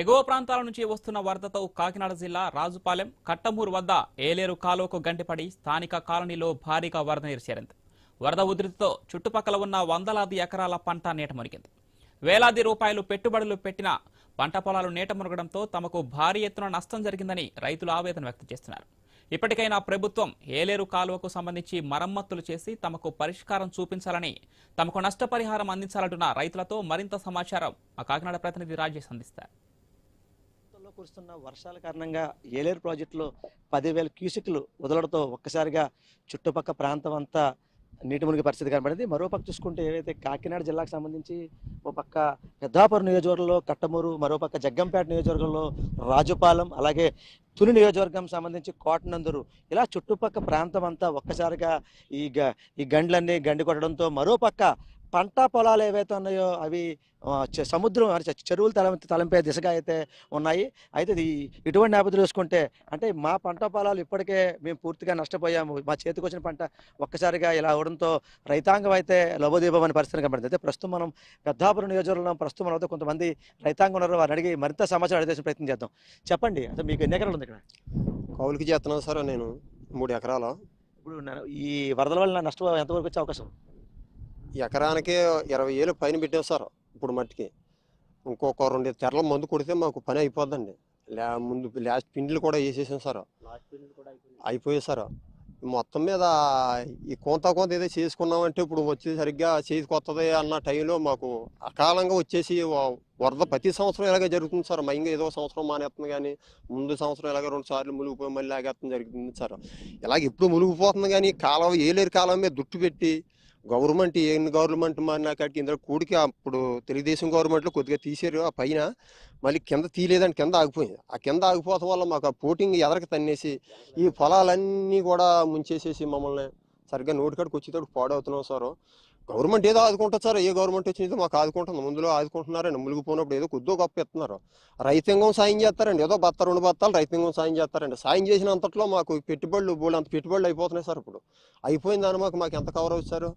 ఎగువ ప్రాంతాల నుంచి వస్తున్న వరదతో కాకినాడ జిల్లా రాజుపాలెం కట్టమూరు వద్ద ఏలేరు కాలువకు గంటిపడి స్థానిక కాలనీలో భారీగా వరద నీరు చేరింది. వరద ఉధృతితో చుట్టుపక్కల ఉన్న వందలాది ఎకరాల పంట నీట మునిగింది. వేలాది రూపాయలు పెట్టుబడులు పెట్టిన పంట పొలాలు నీట మునగడంతో తమకు భారీ ఎత్తున నష్టం జరిగిందని రైతులు ఆవేదన వ్యక్తం చేస్తున్నారు. ఇప్పటికైనా ప్రభుత్వం ఏలేరు కాలువకు సంబంధించి మరమ్మతులు చేసి తమకు పరిష్కారం చూపించాలని తమకు నష్టపరిహారం అందించాలంటున్న రైతులతో మరింత సమాచారం మా కాకినాడ ప్రతినిధి రాజేష్ అందిస్తారు. కురుస్తున్న వర్షాల కారణంగా ఏలేరు ప్రాజెక్టులో పదివేల క్యూసెక్లు వదలడంతో ఒక్కసారిగా చుట్టుపక్క ప్రాంతం అంతా నీటి మునిగి పరిస్థితి కనబడింది. మరో పక్క చూసుకుంటే ఏవైతే కాకినాడ జిల్లాకు సంబంధించి ఓ పక్క పెద్దాపురం నియోజకవర్గంలో కట్టమూరు మరోపక్క జగ్గంపేట నియోజకవర్గంలో రాజుపాలెం అలాగే తుని నియోజకవర్గం సంబంధించి కోటనందూరు. ఇలా చుట్టుపక్క ప్రాంతం అంతా ఒక్కసారిగా ఈ గ ఈ గండ్లన్నీ గండి కొట్టడంతో మరో పక్క పంట పొలాలు ఏవైతే ఉన్నాయో అవి సముద్రం అంటే చెరువులు తలం తలంపే దిశగా అయితే ఉన్నాయి. అయితే ఇది ఇటువంటి నేపథ్యంలో చూసుకుంటే అంటే మా పంట పొలాలు ఇప్పటికే మేము పూర్తిగా నష్టపోయాము. మా చేతికి వచ్చిన పంట ఒక్కసారిగా ఇలా అవడంతో రైతాంగం అయితే లబోదీపం అనే పరిస్థితి కనబడింది అయితే ప్రస్తుతం మనం పెద్దాపురం నియోజకవర్గంలో ప్రస్తుతం మనతో కొంతమంది రైతాంగం ఉన్నారు వారిని అడిగి మరింత సమాచారం అడిగే ప్రయత్నం చేద్దాం. చెప్పండి. అసలు మీకు ఎన్ని ఎకరాలు ఉంది ఇక్కడ? కౌలుకి చేస్తున్నాను సార్ నేను మూడు ఎకరాలు. ఇప్పుడు ఈ వరదల వల్ల నష్టం ఎంతవరకు వచ్చే అవకాశం? ఎకరానికి ఇరవై వేలు పైన పెట్టాం సార్ ఇప్పుడు మట్టికి. ఇంకొక రెండు తెరల మందు కొడితే మాకు పని అయిపోద్దండి. లే ముందు లాస్ట్ పిండిలు కూడా వేసేసాం సార్. అయిపోయాయి సార్. మొత్తం మీద ఈ కొంత కొంత ఏదో చేసుకున్నామంటే ఇప్పుడు వచ్చి సరిగ్గా వస్తుంది అన్న టైంలో మాకు అకాలంగా వచ్చేసి వరద ప్రతి సంవత్సరం ఇలాగే జరుగుతుంది సార్. మైంగా ఏదో సంవత్సరం మానేస్తుంది కానీ ముందు సంవత్సరం ఇలాగ రెండు సార్లు మునిగిపోయి మళ్ళీ లాగేస్తుంది జరుగుతుంది సార్. ఇలాగ ఇప్పుడు మునిగిపోతుంది కానీ కాలం ఏలేరు కాలం మీద దుట్టు పెట్టి గవర్నమెంట్ ఏం గవర్నమెంట్ మారినా కాడికి ఇందులో కూడికి అప్పుడు తెలుగుదేశం గవర్నమెంట్లో కొద్దిగా తీసారు ఆ పైన. మళ్ళీ కింద తీయలేదని కింద ఆగిపోయింది. ఆ కింద ఆగిపోవడం వల్ల మాకు ఆ పోటింగ్ ఎదరకి తన్నేసి ఈ పొలాలన్నీ కూడా ముంచేసేసి మమ్మల్ని సరిగ్గా నోటికాడికి వచ్చేటప్పుడు పాడవుతున్నాం సార్. గవర్నమెంట్ ఏదో ఆదుకుంటుంది సార్. ఏ గవర్నమెంట్ వచ్చిందో మాకు ఆదుకుంటుంది. ముందులో ఆదుకుంటున్నారండి. మునిగిపోయినప్పుడు ఏదో కొద్దో గొప్ప ఇస్తున్నారు రైతాంగం సాయం చేస్తారండి. ఏదో బత్త రెండు బత్తాలు రైతాంగం సాయం చేస్తారండి. సాయం చేసినంతట్లో మాకు పెట్టుబడులు బోళ్ళు అంత పెట్టుబడులు అయిపోతున్నాయి సార్ ఇప్పుడు. అయిపోయింది దాని మాకు మాకు ఎంత కవర్ అవుతారు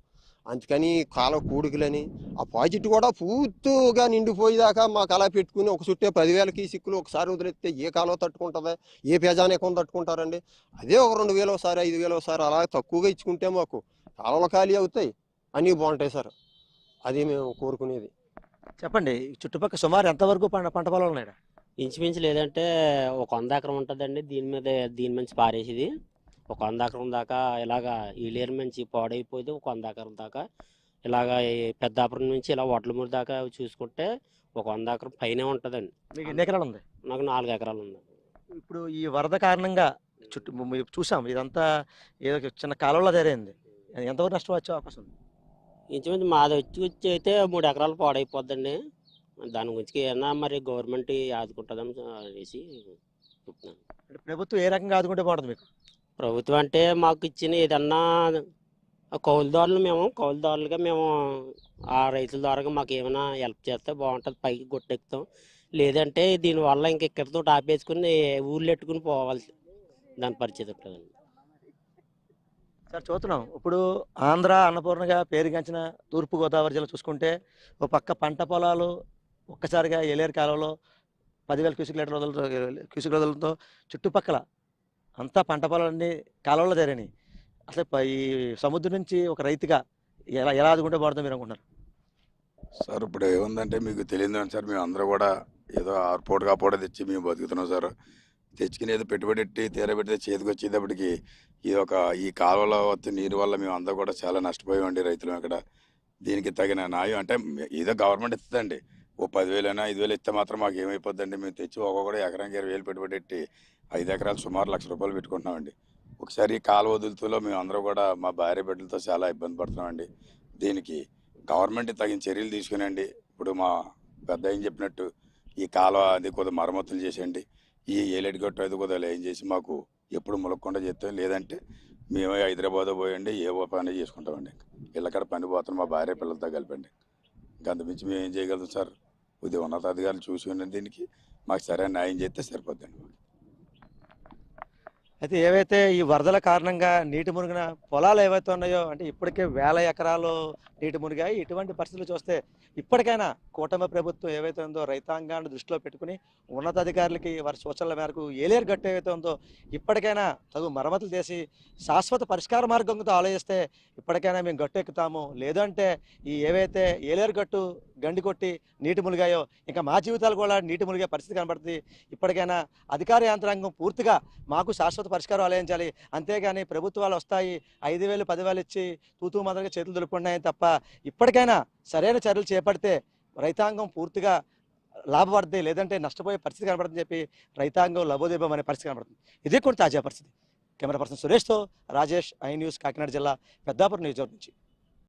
అందుకని కాలం కూడికలని ఆ ప్రాజెక్ట్ కూడా పూర్తిగా నిండిపోయేదాకా మాకు అలా పెట్టుకుని ఒక చుట్టే పదివేలకి సిక్కులు ఒకసారి వదిలేస్తే ఏ కాలువ తట్టుకుంటుంది? ఏ పేజానేకం తట్టుకుంటారండి? అదే ఒక రెండు వేలు ఒకసారి ఐదు వేలు ఒకసారి అలా తక్కువగా ఇచ్చుకుంటే మాకు కాలువలు ఖాళీ అవుతాయి. అన్నీ బాగుంటాయి సార్. అది మేము కోరుకునేది. చెప్పండి చుట్టుపక్కల సుమారు ఎంతవరకు పంట పంట పొలాలు ఉన్నాయి? ఇంచుమించు లేదంటే ఒక వంద ఎకరం ఉంటుందండి. దీని మీద దీని నుంచి పారేసేది. ఒక వంద ఎకరం దాకా ఇలాగా ఈ లేరు నుంచి పాడైపోయింది ఒక వంద ఎకరం దాకా. ఇలాగా ఈ పెద్దాపురం నుంచి ఇలా వడ్లమూరు దాకా చూసుకుంటే ఒక వంద ఎకరం పైనే ఉంటుందండి. మీకు ఎన్ని ఎకరాలు ఉంది? నాకు నాలుగు ఎకరాలు ఉంది. ఇప్పుడు ఈ వరద కారణంగా చుట్టూ చూసాం ఇదంతా ఏదో చిన్న కాలంలో జరిగింది ఎంతవరకు నష్టం వచ్చే అవకాశం ఉంది? ఇంచుమించు మాది వచ్చి వచ్చి అయితే మూడు ఎకరాలు పాడైపోద్దండి. దాని గురించి ఏమన్నా మరి గవర్నమెంట్ ఆదుకుంటుందని అనేసి చెప్తున్నాను. ప్రభుత్వం ఏ రకంగా ఆదుకుంటే బాగుంటుంది మీకు? ప్రభుత్వం అంటే మాకు ఇచ్చిన ఏదన్నా ఆ కౌలుదారులు మేము కౌలుదారులుగా మేము ఆ రైతుల ద్వారా మాకు ఏమైనా హెల్ప్ చేస్తే బాగుంటుంది పైకి గొట్టెక్కుతాం. లేదంటే దీనివల్ల ఇంక ఇక్కడితో ఆపేసుకుని ఊర్లు ఎట్టుకుని పోవాలి దాని పరిస్థితి ఉంటుందండి. సార్ చూస్తున్నాం. ఇప్పుడు ఆంధ్ర అన్నపూర్ణగా పేరుగాంచిన తూర్పుగోదావరి జిల్లా చూసుకుంటే ఒక పక్క పంట పొలాలు ఒక్కసారిగా ఏలేరు కాలంలో పదివేల క్యూసిక్ లీటర్ల క్యూసిక్ రోజులతో చుట్టుపక్కల అంతా పంట పొలాలన్నీ కాలంలో తేరని అసలు ఈ సముద్రం నుంచి ఒక రైతుగా ఎలా ఎలా ఆదుకుంటే బాగుంటుంది మీరు అనుకుంటున్నారు? సార్ ఇప్పుడు ఏముందంటే మీకు తెలియదు సార్ మేము అందరూ కూడా ఏదో ఆర్పోర్ట్ కాపోట తెచ్చి మేము బతుకుతున్నాం సార్. తెచ్చుకుని ఏదో పెట్టుబడి పెట్టి తీరబెట్టి చేతికి వచ్చేటప్పటికి ఈ ఒక ఈ కాలువలో వచ్చే నీరు వల్ల మేము అందరూ కూడా చాలా నష్టపోయామండి రైతులు అక్కడ దీనికి తగిన న్యాయం అంటే ఏదో గవర్నమెంట్ ఇస్తుందండి. ఓ పదివేలైనా ఐదు వేలు ఇస్తే మాత్రం మాకు ఏమైపోద్దండి మేము తెచ్చి ఒక్కొక్కటి ఎకరానికి ఇరవై వేలు పెట్టుబడి పెట్టి ఐదు ఎకరాలు సుమారు లక్ష రూపాయలు పెట్టుకుంటున్నామండి. ఒకసారి కాలు వదులుతూలో మేము అందరూ కూడా మా భార్య బిడ్డలతో చాలా ఇబ్బంది పడుతున్నామండి. దీనికి గవర్నమెంట్ తగిన చర్యలు తీసుకునండి. ఇప్పుడు మా పెద్ద ఏం చెప్పినట్టు ఈ కాలువ అది కొద్దిగా మరమ్మతులు చేసేయండి. ఈ ఏలేటి గట్టు అది కొద్దిగా ఏం చేసి మాకు ఎప్పుడు ములక్కుండా చేస్తాం. లేదంటే మేమే హైదరాబాద్ పోయండి ఏ పని చేసుకుంటామండి. ఇళ్ళకడ పని పోతాం మా భార్య పిల్లలతో కలిపండి. ఇంకా అంతమించి మేము ఏం చేయగలుగుతాం సార్? ఉదయం ఉన్నతాధికారులు చూసుకుని దీనికి. మాకు సరైన న్యాయం చేస్తే సరిపోద్దండి. అయితే ఏవైతే ఈ వరదల కారణంగా నీటి మునిగిన పొలాలు ఏవైతే ఉన్నాయో అంటే ఇప్పటికే వేల ఎకరాలు నీటి మునిగాయి. ఇటువంటి పరిస్థితులు చూస్తే ఇప్పటికైనా కూటమి ప్రభుత్వం ఏవైతే ఉందో రైతాంగాన్ని దృష్టిలో పెట్టుకుని ఉన్నతాధికారులకి వారి సూచనల మేరకు ఏలేరు గట్టు ఏవైతే ఉందో ఇప్పటికైనా తగు మరమ్మతులు చేసి శాశ్వత పరిష్కార మార్గంతో ఆలోచిస్తే ఇప్పటికైనా మేము గట్టు ఎక్కుతాము. లేదంటే ఈ ఏవైతే ఏలేరు గట్టు గండి కొట్టి నీటి మునిగాయో ఇంకా మా జీవితాలు కూడా నీటి మునిగే పరిస్థితి కనబడుతుంది. ఇప్పటికైనా అధికార యంత్రాంగం పూర్తిగా మాకు శాశ్వత పరిష్కారం ఆలోచించాలి. అంతేగాని ప్రభుత్వాలు వస్తాయి. ఐదు వేలు పదివేలు ఇచ్చి తూతూ మాదిరిగా చేతులు దులుపుకున్నాయని తప్ప ఇప్పటికైనా సరైన చర్యలు చేపడితే రైతాంగం పూర్తిగా లాభపడితే లేదంటే నష్టపోయే పరిస్థితి కనబడుతుంది చెప్పి రైతాంగం లభోదీపం అనే పరిస్థితి కనబడుతుంది. ఇదే కూడా తాజా పరిస్థితి. కెమెరా పర్సన్ సురేష్తో రాజేష్ ఐ న్యూస్ కాకినాడ జిల్లా పెద్దాపురం నియోజకవర్గం నుంచి.